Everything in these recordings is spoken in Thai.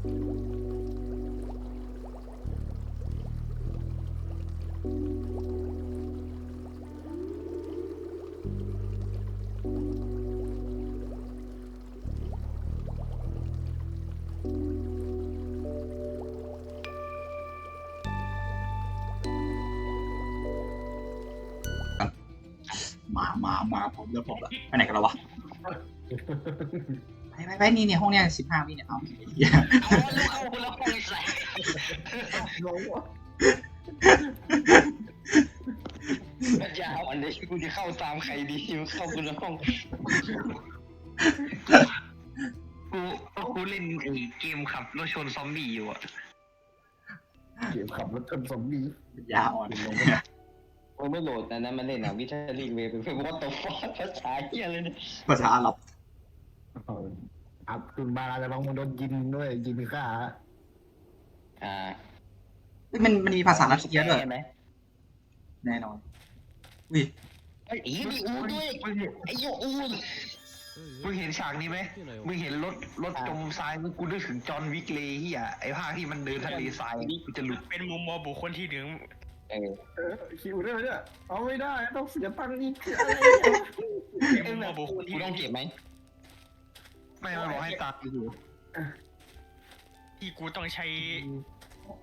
มา มา มาผมแล้วผมแล้วไปไหนกันแล้ววะ ไปไปไปนี่เนี่ยห้องเนี้ยสิบห้าวิเนี่ยเอาเหี้ยเอาแล้วเอาแล้วเอาใส่ลงวะปัญญาอ่อนเลยกูจะเข้าตามใครดีเข้ากูในห้องกูกูเล่นไอ้เกมขับรถชนซอมบี้อยู่อะเก็บขับรถชนซอมบี้ปัญญาอ่อนโอ้ไม่โหลดนะนั้นมาเล่นอะวิทาลีเวเป็นว่าตัวฟอสภาษาเหี้ยเลยเนี่ยภาษาอาหรับ อับคุณบาราจะลองมึงโดนยิงด้วยยิงฆ่าอ่าเฮ้ยมันมันมีภาษารัสเซียด้วยใช่ไหมแน่นอน อุ้ยไอ้อีมีอูด้วยไอ้โยอูมึงเห็นฉากนี้ไหมมึงเห็นรถรถจมทรายมึงกูนึกถึงจอห์นวิกเลยเฮียไอ้ภาคที่มันเดินทะเลทรายกูจะหลุดเป็นมุมมองบุคคลที่หนึ่งเออเออคิวได้ไหมเนี่ยเอาไม่ได้ต้องเสียตังค์อีกอะไรเป็นมุมมองบุคคลกูที่ต้องเก็บไหม ไม่มาบอกให้ตาอยู่ที่กูต้องใช้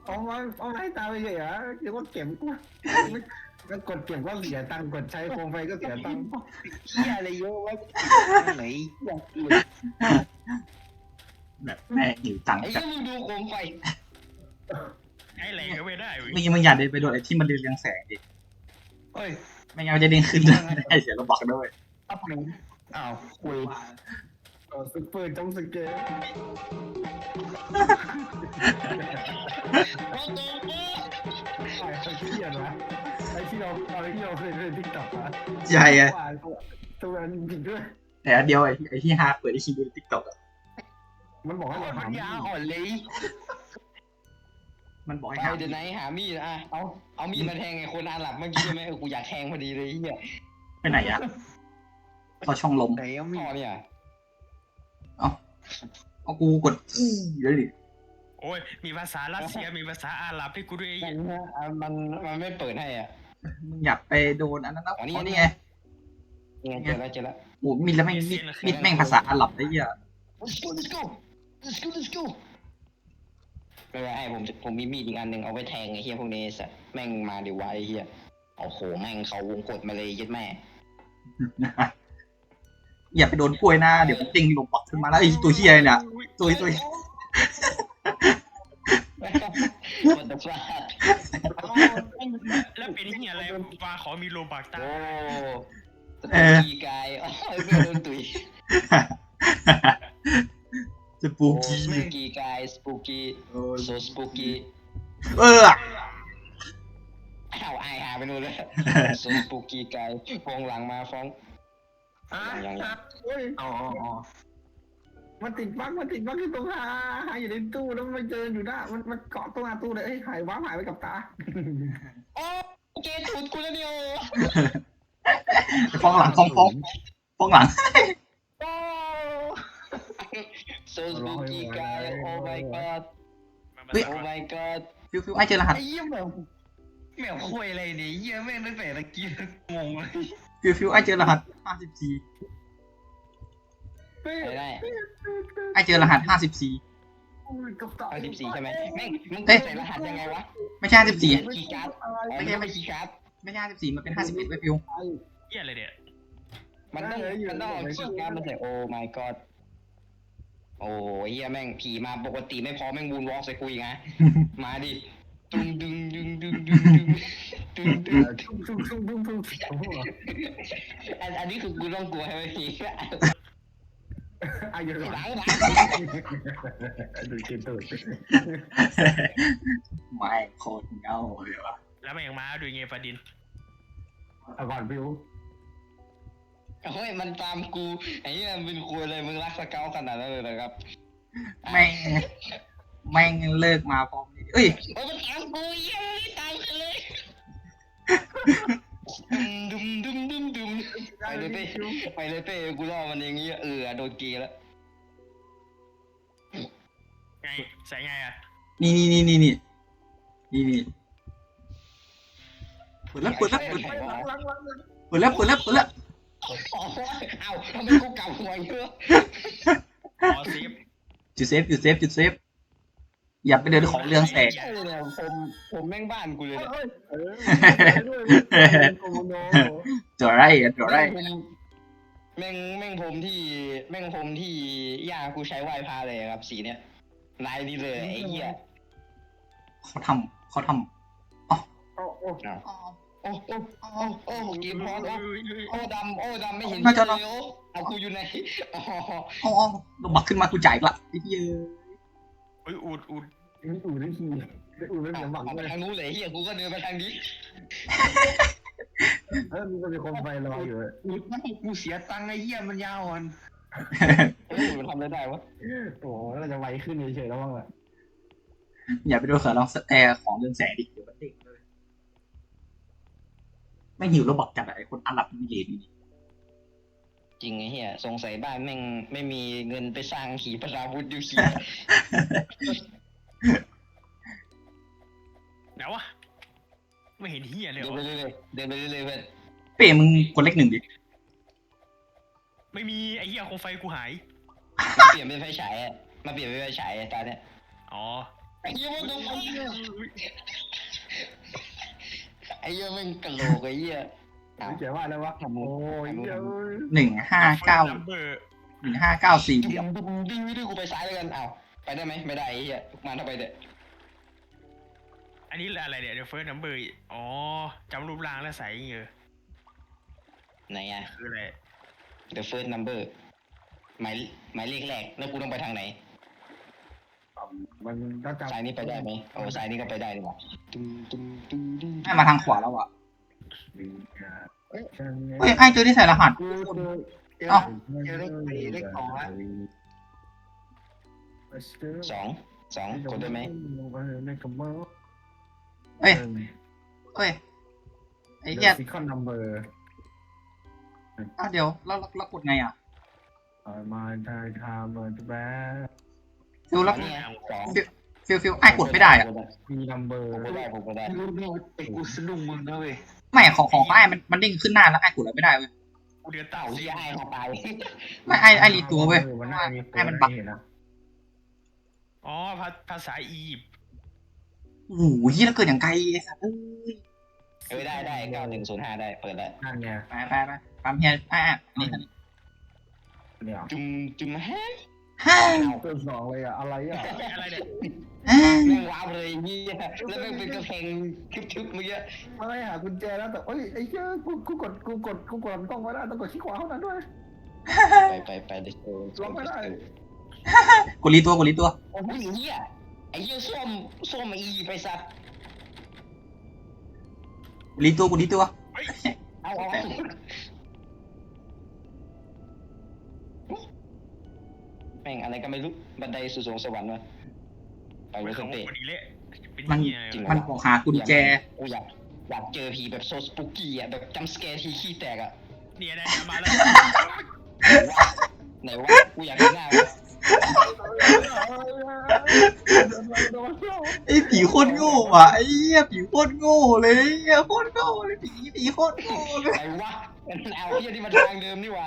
เอามาเอาให้ตามไปเฉยเหรอเดี๋ยวว่าเก็บกูแล้วกดเก็บก็เสียตังค์กดใช้โคมไฟก็เสียตังค์เฮียอะไรเยอะวะไหนแบบแม่หิวตังค์ไอ้จัดยังมึงดูโคมไฟไอ้แรงก็ไม่ได้เว้ยเมื่อกี้มึงอย่าเดินไปโดนไอ้ที่มันเดินเรืองแสงดิเฮ้ยไม่งั้นมันจะเด้งขึ้นได้เสียระบักด้วย อัพหนึ่งอ้าวคุยเออซุปเปอร์จงสเกตไอ้ที่เขียนวะไอ้ที่เราไอ้ที่เราเคยเล่นทิกตอกอะใช่ไงว่าตัวนั้นจริงด้วยแต่อันเดียวไอ้ที่ไอ้ที่ฮาเปิดไอ้คีย์ดูทิกตอกอะมันบอกให้เราปัหาญญาอ่อนเลยมันบอกให้ไปหาเดี๋ยวไหนหามีดอะเอาเอามีดมาแทงไอ้คนอาหรับเมื่อกี้ใช่ไหมเออกูอยากแทงพอดีเลยเฮียไปไหนอะเขาช่องลมไหนเอามีดเนี่ย เอากูกดอี้เดี๋ยวดิโอ้ยมีภาษารัสเซียมีภาษาอาหรับให้กูด้วยมันอะมันมันไม่เปิดให้อะมึงอยากไปโดนอันนั้นนะอ๋อนี่อ๋อนี่นี่ไงยังไงเจอแล้วเจอแล้วโอ้มีแล้วไม่มีมีแม่งภาษาอาหรับไอ้เหี้ย let's go let's go let's go let's go ไม่เป็นไรผมผมมีมีดอีกอันหนึ่งเอาไว้แทงไอ้เฮียพวกนี้สัตว์แม่งมาเดี๋ยวไว้ไอ้เฮียโอ้โหแม่งเขาวงกดมาเลยยัดแม่ อย่าไปโดนกล้วยหน้าเดี๋ยวมันติ้งลงปักขึ้นมาแล้วไอ้ตัวเหี้ยเนี่ยตัวตัว What the fuck แล้วเป็นที่อะไรปลาขอมีโลบักตาโอ้สเอปูอกี้กายอ๋อเพื่อนโดนตุยจะปูกี้สปูกี้กายสปูกี้ so spooky เอออ้าวไอายหาไปนู่นเลย so spooky กายฟองหลังมาฟ้อง ยังยังยังเฮ้ยอ๋ออ๋อมันติดบั๊กมันติดบั๊กที่ตรงหาหาอยู่ในตู้แล้วมันเจออยู่หน้ามันมันเกาะตรงหน้าตู้เลยเอ้ยหายว้าหายไปกับตา โอ้เกตูดกูแล้วเดียวฟ้องหลังฟ้องฟ้องฟ้องหลัง โอ้ so spooky กาย oh my god เฮ้ย oh my god ฟิวฟิวไอ้เจอรหัส ไอ้เหี้ยแมวแมวคุยอะไรเนี่ยเหี้ยแม่งตั้งแต่ตะกี้งงเลย ฟิวฟิวไอ้เจอรหัสห้าสิบสี่เฮ้ยไปได้ไอ้เจอรหัสห้าสิบสี่กับตาเอาสิบสี่ใช่ไหมแม่งมึงเอ๊ะ ใส่รหัสยังไงวะไม่ใช่ห้าสิบสี่ คีย์การ์ดอะไรอ๋อไม่ไม่ใช่ใช่ไม่ คีย์การ์ดไม่ใช่ห้าสิบสี่มันเป็นห้าสิบเอ็ดไว้ฟิวเหี้ยอะไรเนี่ยมันต้องมันต้องเอาคีย์การ์ดมาใส่โอ้ my god โอ้เฮียแม่งผีมาปกติไม่พอแม่งบูนวอล์กใส่กูอีกนะ มาดิ ดึงดึงดึงดึงดึงดึงดึงดึงทุ่มทุ่มทุ่มทุ่มทุ่มทุ่มอันอันนี้คือกูต้องกลัวใช่ไหมพี่อายุหหลัลังงหลังดูเกตูดไม่โคตรเงาเลยวะแล้วมันยังมาด้วยไงฟาดินเอาก่อนวิวเฮ้ยมันตามกูไอ้เหี้ยมันคุยอะไรมึงรักสเกลขนาดนั้นเลยนะครับแม่ง แม่งเลิกมาพร้อมนี้เอ้ยโอ้มันตามกูเหี้ยังตามกันเลยดุมดุมดุมดุมไปเลยเป้ไปเลยเป้กูรอมันอย่างงี้เออโดนเกย์แล้วไงไงใส่ไงอะนี่นี่นี่นี่นี่นี่นี่เปิดแล้วเปิดแล้วเปิดไปหลังหลังหลังหลังเปิดแล้วเปิดแล้วเปิดแล้วอ๋อเอาทำไมกูกลับหัวเยอะอ๋อเซฟจุดเซฟจุดเซฟจุดเซฟ อย่าไปเดินของเรื่องแสง ใช่เลยเนี่ยผมผมแม่งบ้านกูเลยเนี่ยเอ้ยเออไปด้วยเป็นโกโมโนจอไรอะจอไรแม่งแม่งผมที่แม่งผมที่ย่ากูใช้ไหว้พระเลยครับ สีเนี้ยลายนี้เลยไอ้เหี้ยเขาทำเขาทโอ้โอ้ำโอ้โอ้โอ้โอ้เกมพร้อมแล้วโอ้ดำโอ้ดำไม่เห็นน่าจะเลยโอ้เอากูอยู่ไหนอ๋ออ๋อเราบักขึ้นมากูจ่ายอีกละไอ้เหี้ยเฮ้ยอูดอูด ยอู่ได้ทีอู่ได้เอาเสียงหวังเอาไปเลยทางนู้นเลยเฮียกูก็เดินไปทางนี้เออมีก็มีคนไฟรออยู่กูกูเสียตังค์ไอ้เหี้ยมันยาวอ่อนเฮ้ยมันทำอะไรได้วะโอ้เราจะไวขึ้นเฉยๆแล้วมั้งอะอย่าไปดูเสือลองแอร์ของเรื่องแสงดิเดี๋ยวมันเด้งเลยไม่หิวแล้วบักจัดอะไอ้คนอาหรับมีเลนนี่จริงไอ้เฮียสงสัยบ้านแม่งไม่มีเงินไปสร้างขีปนาวุธอยู่ขี ไหนวะ ไม่เห็นเฮียเลยเดิเหรนไปอเรื่อยๆเดินไปเรื่อยๆเพื่อนเป้มึงกดเลขหนึ่งดิไม่มีไอ้เฮียโคมไฟกูหายมาเปลี่ยนเป็นไฟฉายอะมาเปลี่ยนเป็นไฟฉายอะตาเนี้ยอ๋อไอ้เหี้ยมันดูไฟไอ้เหี้ยแม่งกะโหลกไอ้เหี้ยอ้าว เขียนว่าอะไรวะ โอ้ยเยอะหนึ่งห้าเก้าเบอร์หนึ่งห้าเก้าสี่เหดึลี่ยมงดึงดึงดึงกูไปซ้ายแล้วกันอ้าว ไปได้ไหมไม่ได้ไอ้เหี้ยมาทำไมเด็ดอันนี้อะไรเนี่ยเดี๋ยวเฟิร์สนัมเบอร์อ๋อจำรูปร่างแล้วใส่เงี้ยไหนอะ คืออะไร the first number หมายหมายเลขแรกแล้วกูต้องไปทางไหนมันก็จำซ้ายนี้ไปได้ไหมโอ้ซ้ายนี้ก็ไปได้ดีกว่าตุ้มตุ้มตุ้มตุ้มให้มาทางขวาแล้วอะเฮ้ยเฮ้ยไอ้เจอที่ใส่รหัส กูเจอเจอเอ้า เจอเลขเลขสองละ สองสองกดได้ไหมในคอมเมอร์เอ้ยเอ้ยไอ้เหี้ยซิคอนนัมเบอร์อ้าวเดี๋ยวแล้วแล้วแล้วกดไงอะมาได้ทำมาแบ๊ฟิลแล้วเนี่ยสองฟิลฟิลไอ้กดไม่ได้อะมีนัมเบอร์ผมก็ได้ผมก็ได้รู้ไหมว่าไอ้กูสะดุ้งมึงนะเว้ยไม่ของของไอ้มันมันเด้งขึ้นหน้าแล้วไอ้กดอะไรไม่ได้เว้ยกูเดือนเต่าเต่าที่ไอ้เขาตายไม่ไอ้ไอ้รีตัวเว้ยมันน่ามีไอ้มันบักเห็นนะ อ๋อภาภาษาอียิปต์โอ้โหเหี้ยแล้วเกิดอย่างไกลไอ้สัตว์เอ้ยเออได้ได้เก้าหนึ่งศูนย์ห้าได้เปิดแล้วนั่นไงไปไปไปปั๊มเฮียอะอะนี่อันนี้เนี่ยจุ่มจุ่มแฮะฮ่าตัวสองเลยอะอะไรอะเฮ้ยอะไรเนี่ยอ่าแม่งว้าวเลยเฮียแล้วแม่งเป็นกระเพงทึบๆเมื่อกี้ไม่หากุญแจแล้วแต่เอ้ยไอ้เจ้ากูกูกดกูกดกูกดลำกล้องไว้ได้ต้องกดขี้ขวาเท่านั้นด้วยไปไปไปเด็กโตลงไม่ได้ กดรีตัวกดรีตัวโอ้ยเฮียไอ้เฮียส้มส้มอีไปสัตว์กดรีตัวกดรีตัวเอาเอาแม่งอะไรก็ไม่รู้บันไดสู่สวงสวรรค์วะไปไปเลยขสองเตะคนอีเละเป็นมันเฮียจริงมันบอกหากุญแจกูอยากอยากเจอผีแบบโซสปุกกี้อะแบบจัมสแกร์ทีขี้แตกอะเนี่ยนะเนี่ยมาแล้วไหนวะกูอยากเห็นหน้าวะ ไอ้ผีโคตรโง่อะไอ้เหี้ยผีโคตรโง่เลยไอ้เหี้ยโคตรโง่เลยผีผีโคตรโง่เลยไหนวะเอาเฮียที่มันทางเดิมนี่วะ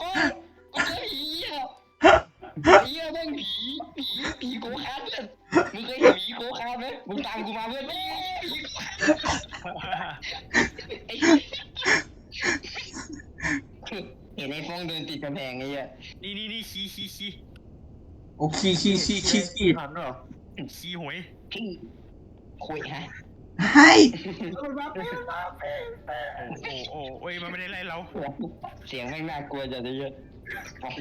โอ้ยกูเจอผีอะเฮียแม่งผีผีผีโกคาร์ดเพื่อนมึงเคยเห็นผีโกคาร์ดไหมมึงตามกูมาเพื่อนผีผีโกคาร์ดไอ้ เห็นไอ้ฟองเดินติดกำแพงไอ้เหี้ยนี่นี่นี่ขี้ขี้ขี้โอเคขี้ขี้ขี้ขี้ทันเหรอขี้หวยพี่คุยฮะให้มันมาเป็นมาเป็นโอ้โอ้โอ้ยมันไม่ได้ไล่เรา เสียงแม่งน่ากลัวจัดเลยเยอะ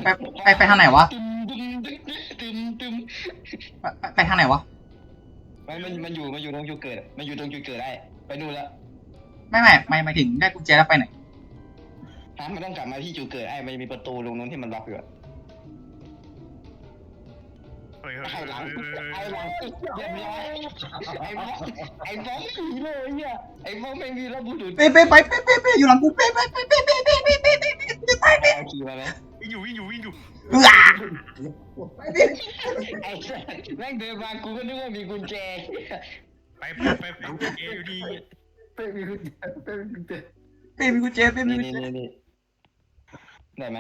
ไปไปไปทางไหนวะตึมตึมตึมตึมตึมไปไปไปทางไหนวะไม่มันมันอยู่มันอยู่ตรงจุดเกิด มันอยู่ตรงจุดเกิดได้ ไปดูแล้วไม่ไม่ไม่ไม่ถึงได้กุญแจแล้วไปไหน ฮะมันต้องกลับมาที่จุดเกิดไอ้มันจะมีประตูตรงนั้นที่มันล็อกอยู่อะเฮ้ยเฮ้ยไอ้หลังเฮ้ยเฮ้ยไอ้เฮ้ยหลังเรียบร้อยไอ้ฟ้องไอ้ฟ้องผีเลยเนี่ยไอ้ฟ้องไม่มีระบุดุเป้เป้ไปเป้เป้เป้อยู่หลังกูเป้ไปไปเป้เป้เป้เป้เป้เป้จะตายเป้เอาขี่มาไหมมีวิ่งอยู่วิ่งอยู่วิ่งอยู่เอื้อไอ้สัสแม่งเดินมากูก็นึกว่ามีกุญแจไปไปไปไปเออยู่ดี เป้มีกุญแจเป้มีกุญแจ เป้มีกุญแจเป้มีนี่กุญนี่แจ นี่นี่ ได้ไหม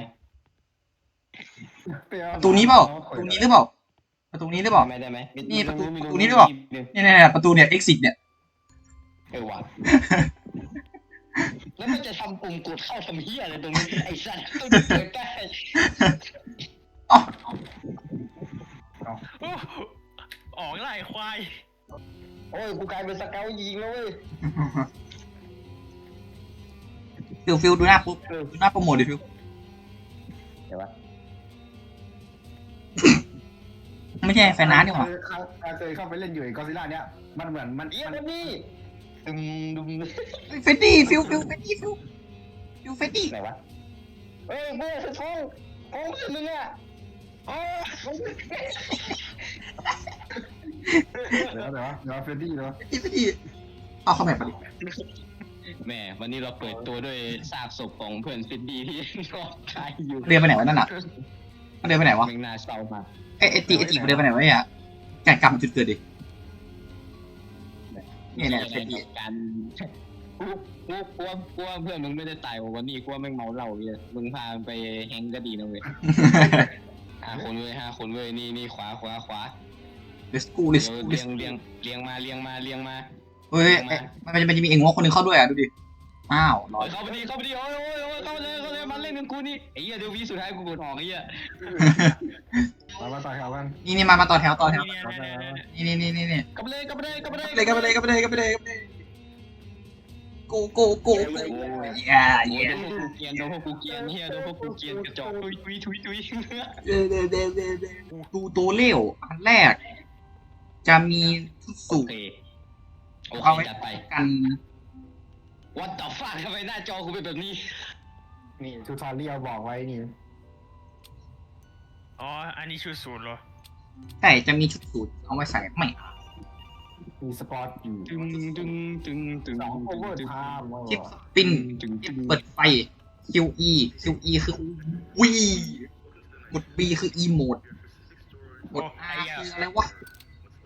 เป้อาประตูนี้เปล่าประตูนี้หรือเปล่าประตูนี้หรือเปล่า ได้ไหมได้ไหมมีนี่ประตูมีประตูนี้หรือเปล่า มีเนี่ยเนี่ยเนี่ยประตูเนี่ย exit เนี่ย เออว่ะแล้วมันจะทำปุ่มกดเข้าทำเหี้ยอะไรตรงนี้ไอ้สัสต้องเปิดได้อ๋อโอ้ออกไล่ควาย โอ้ยกูกลายเป็นสเกลยิงแล้วเว้ยฟิลฟิลดูหน้าปุ๊บดูหน้าโปรโมทดิฟิล เดี๋ยววะไม่ใช่แฟนน้านี่หว่าเคยเข้าเคยเข้าไปเล่นอยู่ไอ้กอซิล่าเนี้ยมันเหมือนมันเหี้ยมันมันนี่ดึมดึมเฟดดี้ฟิลฟิลเฟดดี้ฟิลฟิลเฟดดี้ไหนวะเฮ้ยเบ้สะท้องท้องมึงอะอ๋อเดี๋ยวเดี๋ยวเดี๋ยวเฟรดดี้เนาะเฟดดี้เฟดดี้เอาเข้าแบบมาดิ แหม่วันนี้เราเปิดตัวด้วยซากศพของเพื่อนฟิดดี้ที่นอนตายอยู่เดินไปไหนวะนั่นน่ะมันเดินไปไหนวะแม่งน่าเศร้ามากไอ้ไอ้ตีไอ้ตีมันเดินไปไหนวะเนี่ยแกะกลับมาจุดเกิดดิ เนี่ยเนี่ยเฟดดี้การกูกูกลัวกลัวเพื่อนมึงไม่ได้ตายว่ะวันนี้กลัวแม่งเมาเหล้าเลยมึงพามันไปแฮงก็ดีนะเว้ยห้าคนเว้ยห้าคนเว้ยนี่นี่ขวาขวาขวา let's go เดี๋ let's ยว go เรีย let's ง go เรียงเรียงมาเรียงมาเรียงมาเฮ้ยเอ้ยมันจะมันจะมีเองงคนหนึงเข้าด้วยอะดูดิ อ้าวร้อเฮ้ยยเข้าไปดีเข้าไปดีโอ้ยโอ้ยโอ้ยเข้าไปเลยเข้าไปเลยมันเล่นกับกูนี่ไอ้เหี้ยเดี๋ยววีสุดท้ายกูกดออกไอ้เหี้ยมามาต่อแถวกันนี่นี่มามาต่อแถวต่อแถว เนี่ยเนี่ยเนี่ยเนี่ยนี่นี่นี่นี่นี่กลับไปเลยกลับไปเลยกลับไปเลยเลยกันไปเลยกันไปเลยกันไปเลยกันไปเลยโกโกโกโกเย้โอ้ยเย้โดนพวกกูเกรียนโดนพวกกูเกรียนเฮียโดนพวกกูเกรียนกระจอกทุยทุยทุยทุยเด้เด้เด้เด้เด้ดูตัวเลี้ยวอันแรก จะมีชุดโอสูทเค โอเอาเคไว้จัดไป กัน What the fuck ทำไมหน้าจอกูเป็นแบบนี้ นี่ทูทอเรียลบอกไว้นี่ อ๋อ อันนี้ชุดสูตรเหรอ แต่จะมีชุดสูทเอาไว้ใส่ไม่มีสปอร์ตอยู่ตึงตึงตึงตึงสองโอเวอร์ตึงไทม์ว่าคลิปสปินตึงคลิตึปงเปิดไฟ QE QE คือวีกด B คือ E โหมดกด R คืออะไรวะ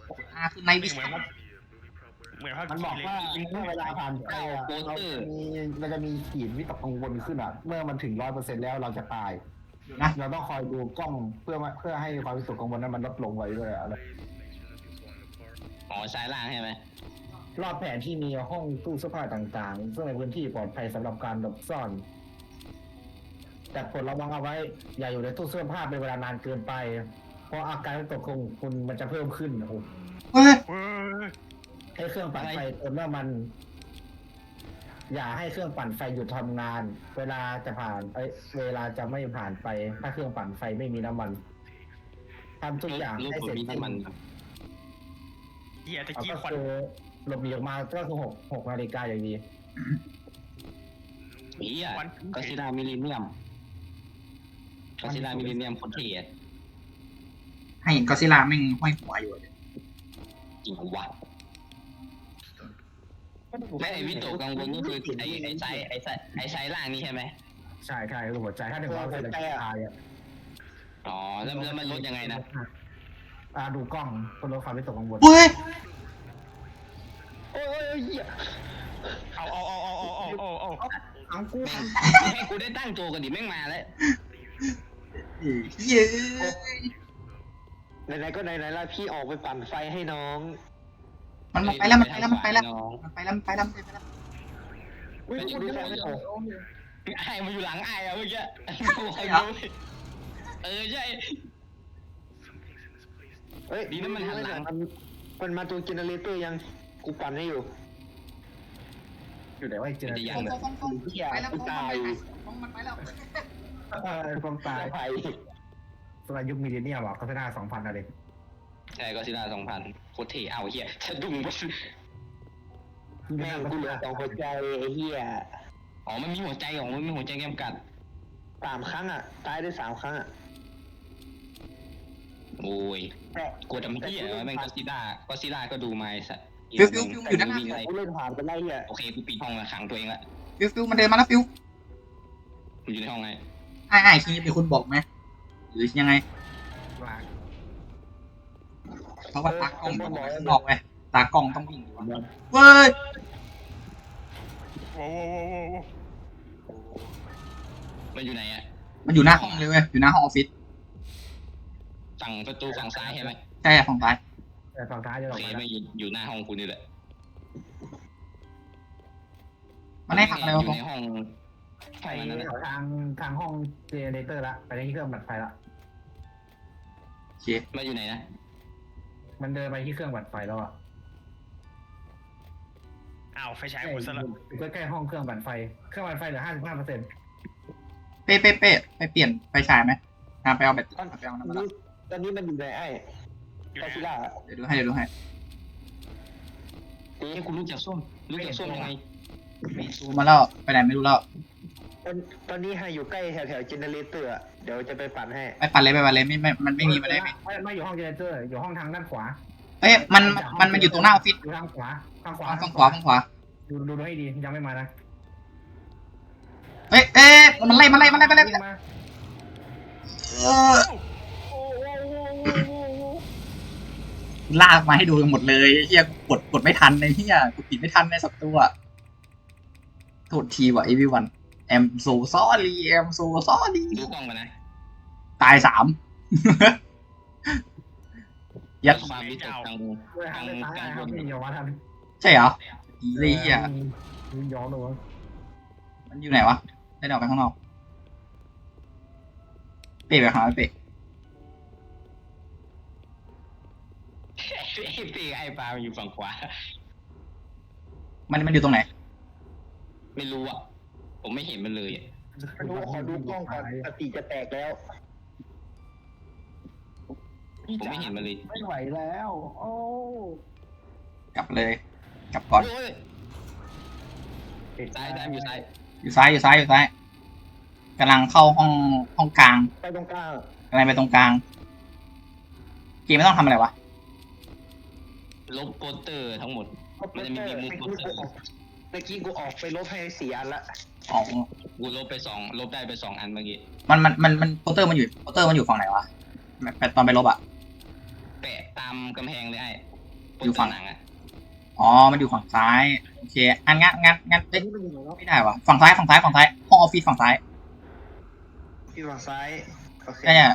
กด R คือในวิเหมืชาอนว่า เหมือนว่ามันบอกว่าเมื่อเวลาผ่านไปอะเราจะมีเราจะมีขีดวิตกกังวลขึ้นอะ เมื่อมันถึงร้อยเปอร์เซ็นต์แล้วเราจะตายนะเราต้องคอยดูกล้องเพื่อมาเพื่อให้ความวิตกกังวลนั้นมันลดลงไว้ด้วยอะไรอ๋อซ้ายล่างใช่ไหมรอบแผนที่มีห้องตู้เสื้อผ้าต่างๆ ซึ่งเป็นพื้นที่ปลอดภัยสำหรับการหลบซ่อน แต่ผลระวังเอาไว้ อย่าอยู่ในตู้เสื้อผ้าเป็นเวลานานเกินไป เพราะอาการวิตกของคุณมันจะเพิ่มขึ้นโอ้โหเฮ้ยเว้ย ให้เครื่องปั่นไฟเติมน้ำมัน อย่าให้เครื่องปั่นไฟหยุดทำงาน เวลาจะผ่าน เอ้ยเวลาจะไม่ผ่านไป ถ้าเครื่องปั่นไฟไม่มีน้ำมันทำทุกอย่างลูกให้ผเสมร็จมีสิ้นน้ำมันเหี้ยตะเอากี้ก็ควันคือหลบหนีออกมาก็คือหกหกนาฬิกาอย่างดีเฮียควันก็ซิล่ามิลเลนเนียมก็ซิล่ามิลเลนเนียมคนเท่อะให้เห็นกอซิลาแม่งห้อยหัวอยู่อะจริงวะ และไอ้วิตกกังวลก็คือไอ้ไอ้ไซส์ไอ้ไซส์ไอ้ไซส์ล่างนี่ใช่ไหมใช่ใช่คือหัวใจถ้าหนึ่งร้อยเปอร์เซ็นต์ตายอะอ๋อแล้วแล้วมันลดยังไงนะอ่าดูกล้องเพื่อลดความวิตกกังวลเฮ้ยโอ้ยโอ้ยโอ้ยเหี้ยเอาเอาเอาเอาเอาเอาเอาเอาเอากูแม่งให้กูได้ตั้งตัวกันดิแม่งมาแล้วเย้ไหนๆก็ไหนๆแล้วพี่ออกไปปั่นไฟให้น้อง มันไปแล้วมันไปแล้วมันไปแล้วมันไปแล้วมันไปแล้วมันไปแล้วอุ้ยกูดูแฟนไม่ออกไอ้มาอยู่หลังไอ้อะเมื่อกี้เออใช่เฮ้ยดีนะมันหันหลังมันมันมาตัวเจเนเรเตอร์ยังกูปั่นให้อยู่อยู่ไหนวะไอ้เจอจะยังแบบไปแล้วมันไปแล้วมันไปแล้วเออความตายไฟสมัยยุคมิลเลนเนียมอะก็เป็นหน้าสองพันอะไรใช่ก็ซิล่าสองพันโค ตรเท่เอาเฮียสะดุ้งไปแม่งกูเหลือสองหัวใจไอ้เหี้ยอ๋อมันมีหัวใจของมันมีหัวใจแกมกัด สามครั้งอะ ตายได้สามครั้งอะโอ้ยกลัวจำเฮียแม่งก็ซิล่าก็ซิล่าก็ดูมาไอ้สัตว์ฟิวฟิวฟิวอยู่ด้านหน้า วิ่งไล่กูเล่นผ่านไปได้เหี้ยโอเคกูปิดห้องละขังตัวเองละฟิวฟิวมันเดินมาแล้วฟิวกูอยู่ในห้องไงไอ้ไอ้คิงจะเป็นคนบอกไหมหรือยังไงว่า เพราะว่าตากล้องต้องไปข้างนอกไงตากล้องต้องวิ่งอยู่วะเว้ยโว้โว้โว้โว้โว้มันอยู่ไหนอะมันอยู่หน้าห้องเลยเว้ยอยู่หน้าห้องออฟฟิศฝั่งประตูฝั่งซ้ายใช่ไหมใช่ฝั่งซ้ายแต่ฝั่งท้ายจะอโออกเคมาไม่อยู่อยู่หน้าห้องกูนี่แหละมันให้ทำอะไรวะอยู่ในห้องห้ไปองนั้นนะทางทางห้องเจเนเรเตอร์ละไปที่เครื่องบัดไฟละโอเคมันอยู่ไหนนะ มันเดินไปที่เครื่องบัดไฟแล้วอะอ้าวไฟฉายหมดซะแล้วอยู่ใกล้ๆห้องเครื่องบัดไฟ เครื่องบัดไฟเหลือห้าสิบห้าเปอร์เซ็นต์เป๊ะเป๊ะเป๊ะไปเปลี่ยนไฟฉายไหมตามไปเอาแบตไปเอาน้ำมันนี่ตอนนี้มันอยู่ในไอ้อยู่กาไหนซิล่าเดี๋ยวดูให้เดี๋ยวดูให้เอ้กูรู้จักส้มรู้จักส้มยังไงมีซูมมาแล้วไปไหนไม่รู้แล้วต อนตอนนี้ให้อยู่ใกล้แถวแถวเจเนเรเตอร์อะเดี๋ยวจะไปปั่นให้ไปปั่นเลยไปปั่นเลยไม่ไม่มันไม่มีมันได้ไม่ไม่ไม่อยู่ห้องเจเนเรเตอร์อยู่ห้องทางด้านขวาเอ้ยมันมันมันอยู่ตรงหน้าออฟฟิศอยู่ทางขวาทางขวาฝั่งขวาฝั่งขวาดูดูดูให้ดียังไม่มานะเอ้ยเอ้ยมันไล่มันไล่มันไล่มันไล่วิ่งมาเออลากมาให้ดูหมดเลยเฮียกดกดไม่ทันในเฮียกดปิดไม่ทันในสับตัวโทษทีว่ะ everyone I'm so sorry I'm so sorry ดูกล้องมานะตายสาม ยัดความรู้จักทางด้วยทางด้านซ้ายนะครับนี่อย่าว่าทันใช่เหรออีเลยเฮียมีย้อนเลยวะมันอยู่ไหนวะ ได้ออกไปข้างนอก เป๊ะไปหาเป๊ะไอ้ปีไอ้ปลามันอยู่ฝั่งขวา มันมันอยู่ตรงไหน ไม่รู้อะ ผมไม่เห็นมันเลยอะไม่รู้ขอดูกล้องก่อนสติจะแตกแล้วผมไม่เห็นมันเลยไม่ไหวแล้ว โอ้กลับเลย กลับก่อน โอ้ยซ้ายซ้ายอยู่ซ้ายอยู่ซ้ายอยู่ซ้ายอยู่ซ้ายกำลังเข้าห้องห้องกลางไปตรงกลางกำลังไปตรงกลาง เกมไม่ต้องทำอะไรวะลบโปสเตอร์ทั้งหมด มันจะมีเมื่อมีกี้มุกูกออก เมื่อกี้กูออกไปลบให้สี่อันละอ๋อกูลบไปสองลบได้ไปสองอันเมื่อกี้มันมันมันมันโปสเตอร์มันอยู่โปสเตอร์มันอยู่ฝั่งไหนวะไปตอนไปลบอะ แปะตามกำแพงเลยไอ้โปอยู่สเตฝั่องร์หนังอะอ๋อ มันอยู่ฝั่งซ้ายโอเคอันงั้นงั้นงั้นเอ้ยไม่ได้วะฝั่งซ้ายฝั่งซ้ายฝั่งซ้ายห้องออฟฟิศฝั่งซ้ายที่ฝั่งซ้ายโอเคใช่เนี่ย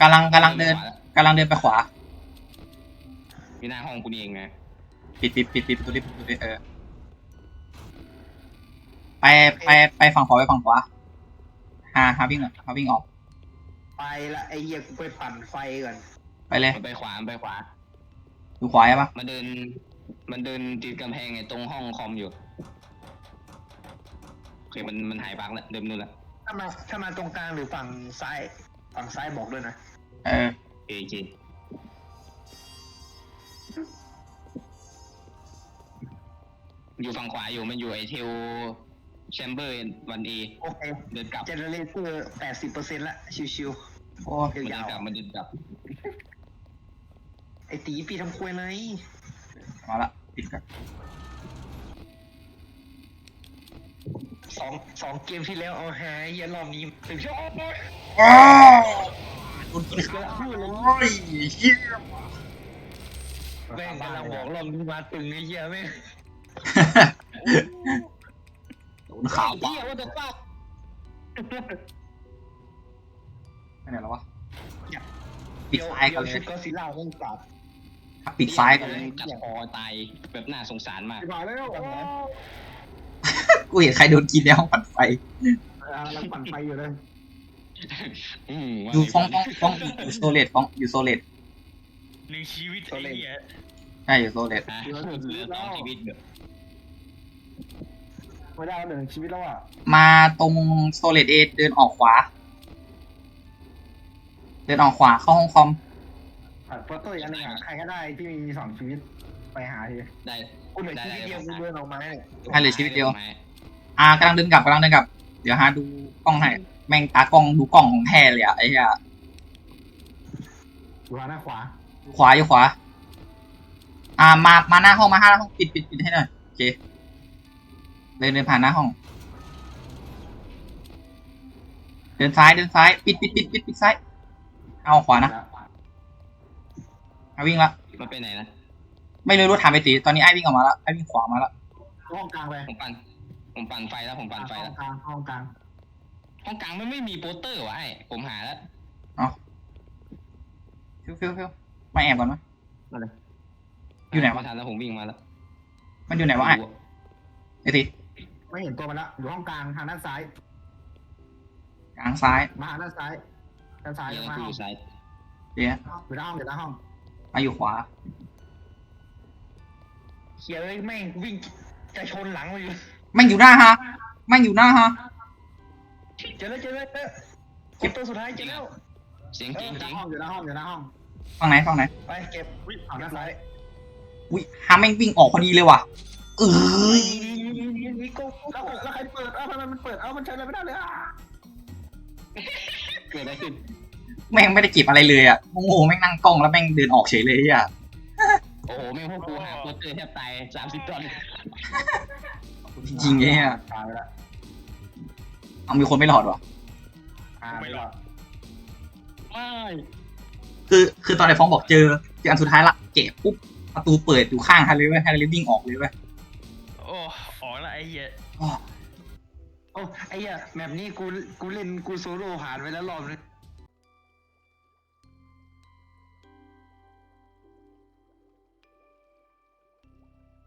กำลังกำลังเดินกำลังเดินไปขวา อยู่หน้าห้องกูนี่เองนะ ปิดปิดปิดปิดประตูดิประตูดิเออ ไปไปไปฝั่งขวาไปฝั่งขวาหาหาวิ่งก่อนหาวิ่งออก ไปละไอ้เหี้ยกูไปปั่นไฟก่อนไปเลยมันไปขวามันไปขวาอยู่ขวาใช่ปะมันเดิน มันเดินติดกำแพงไงตรงห้องคอมอยู่โอเคมันมันหายบักแล้วเดิมนู่นละถ้ามาถ้ามาตรงกลางหรือฝั่งซ้ายฝั่งซ้ายบอกด้วยนะเออโอเคโอเคอยู่ฝั่งขวาอยู่มันอยู่ไอเทล แชมเบอร์วันเอโอเคเดินกลับเจเนเรเตอร์แปดสิบเปอร์เซ็นต์ละชิวโอ้ๆมันเดินยาวกลับมันเดินกลับๆไอ้ตีปีทำควยเลยมาละปิดก่อนสองสองเกมที่แล้วเอาหายเหี้ยรอบนี้ถึงชอบอ้าวโดนกินขาโอ้ยเฮียแม่งกำลังบอกรอบนี้มาตึงไอ้เหี้ยแม่งโด นขาเฮีบ้ายว่าจะป้าไปไหนแล้ววะปิดซ้ายก่อนเลชุยดก็ซิล่าต้องกลับปิดซ้ายก่อนเลยจับคอตายแบบน่าสงสารมากไปก่อนแล้วโอ้กูเห็นใครโดนกินในห้องปั่นไฟกำลังปั่นไฟอยู่เลยอืมว่าอยู่ไงฟ้องฟ้องฟ้องอยู่โซเลตฟ้องอยู่โซเลตหนึ่งชีวิตไอ้เหี้ยใช่อยู่โซเลตอะเหลือสองชีวิตเดี๋ยว ไม่ได้แล้วหนึ่งชีวิตแล้วอะมาตรงโซเลตเอเดินออกขวา เดินออกขวาเข้าห้องคอมผัดโปสเตอร์อีกอันหนึงอะใครก็ได้ที่มีสองชีวิตไปหาทีได้กูเหลือชีวิตเดียวกูเดินออกมาเนี่ยให้เหลือชีวิตเดียว อ่ากำลังเดินกลับกำลังเดินกลับ เดี๋ยวหาดูกล้องให้แม่งตากล้องดูกล้องของแท้เลยอะไอ้เหี้ยอยู่ทางด้านขวาอยู่ขวาอยู่ขวา อ่ามามาหน้าห้องมาหน้าห้องปิดปิดปิดให้หน่อยโอเค เดินเดินผ่านหน้าห้อง เดินซ้ายเดินซ้าย ปิดปิดปิดปิดปิดซ้าย เอาขวานะเอาวิ่งละ มันไปไหนนะไม่รู้รู้ถามไปตีตอนนี้ไอ้วิ่งออกมาแล้วไอ้วิ่งขวามาแล้วห้องกลางไปผมปั่นผมปั่นไฟแล้วผมปั่นไฟห้อแล้งวกลางห้องกลางห้องกลางมันไม่มีโปสเตอร์วะไอ้ผมหาแล้วฟิวฟิวฟิวมาแอบก่อนไหม อยู่ไหนวะ ม่ทันแล้วผมวิ่งมาแล้วมันอยู่ไหนวะไอ้ไอ้ตี ไม่เห็นตัวมันละอยู่ห้องกลางทางด้านซ้าย กลางซ้ายมาทางด้านซ้าย ด้านซ้ายเดี๋ยวมากูห้อองยู่ซ้ายเดี๋ยวอยู่หน้าห้องอยู่หน้าห้อง มาอยู่ขวาเขียเลยแม่งวิ่งจะชนหลังมาอยู่แม่งอยู่หน้าฮะแม่งอยู่หน้าฮะเจอแล้วเจอแล้วเจอแล้วเก็บตัวสุดท้ายเจอแล้วเสียงจริงอยู่หจริน้างห้องอยู่หน้าห้องอยู่หน้าห้องฝั่งไหนฝั่งไหนไปเก็บเอาด้านซ้ายอุ้ยฮาแม่งวิ่งออกพอดีเลยว่ะเอ้ย นี่ก็แล้วแล้วใครเปิด เอ้าทำไมมันเปิด เอ้ามันใช้อะไรไม่ได้เลยอะเกิดอะไรขึ้นแม่งไม่ได้เก็บอะไรเลยอะโง่ๆแม่งนั่งกล้องแล้วแม่งเดินออกเฉยเลยอะโอ้โหแม่งพวกกูหาโปสเตอร์แทบตายสามสิบตอนจริงๆเนี่ยตายไปละเอามีคนไม่รอดวะตายไปละไม่คือคือตอนไอ้ฟ้องบอกเจอเจออันสุดท้ายละเก็บปุ๊บประตูเปิดอยู่ข้างฮันเลยเว้ยฮันเลยวิ่งออกเลยเว้ย ไอ้เหี้ยโอ้ไอ้เหี้ยแบบนี้กูกูเล่นกูโซโล่ผ่านไปแล้วรอบนึง